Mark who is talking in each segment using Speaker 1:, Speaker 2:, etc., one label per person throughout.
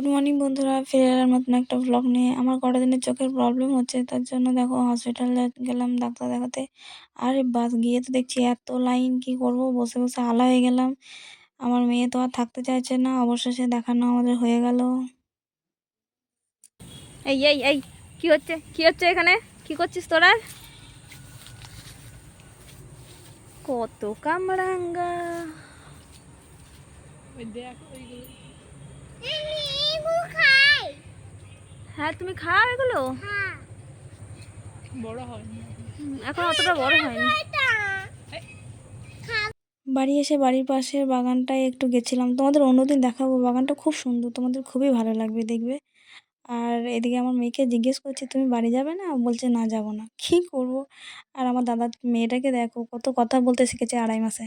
Speaker 1: Good morning বন্ধুরা। ফিরে এলাম নতুন একটা ব্লগ নিয়ে। আমার কটা দিনের চোখের প্রবলেম হচ্ছে তার জন্য দেখো হসপিটালে গেলাম ডাক্তার দেখাতে। আরে বাস গিয়ে তো দেখছি এত লাইন কি করব? বসে বসে আলা হয়ে গেলাম। আমার মেয়ে তো আর থাকতে চাইছে না অবশেষে দেখানো আমাদের হয়ে গেল।
Speaker 2: এই এই এই কি হচ্ছে? কি হচ্ছে এখানে? কি করছিস তোরা? কত কামরাঙ্গা। হ্যাঁ তুমি খাও এগুলো? হুম, এখন অতটা বড় হয়নি।
Speaker 1: বাড়ি এসে বাড়ির পাশের বাগানটায় একটু গেছিলাম। তোমাদের অন্যদিন দেখাবো। বাগানটা খুব সুন্দর তোমাদের খুবই ভালো লাগবে দেখবে। আর এদিকে আমার মেয়েকে জিজ্ঞেস করছি তুমি বাড়ি যাবে না? বলছে না যাব না। কি করব? আর আমার দাদার মেয়েটাকে দেখো কত কথা বলতে শিখেছে আড়াই মাসে।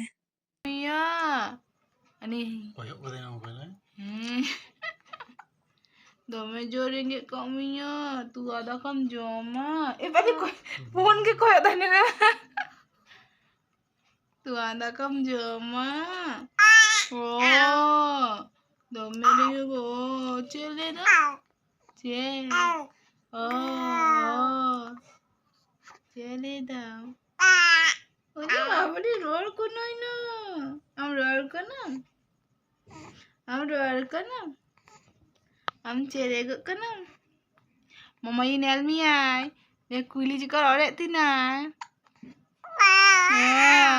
Speaker 2: Joringe kaminya. Tu ada kam joma. Eh tadi ko phone ke koyo tani na. Tu ada kam joma. Oh. Dami ringe ko. Chele na. Chele. Oh. Chele daw. ওরে বাবারে রোল কোনাই না আম রোল কোনাম আম রোল কোনাম ini elmi ai dia kuli juga orek tina ya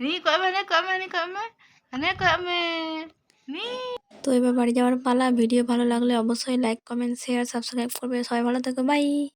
Speaker 2: ni kau mana kau mana kau mana mana kau mana ni
Speaker 1: তো এবার বাড়ি যাওয়ার পালা ভিডিও ভালো লাগলে অবশ্যই লাইক কমেন্ট শেয়ার সাবস্ক্রাইব করবে সবাই ভালো থেকো বাই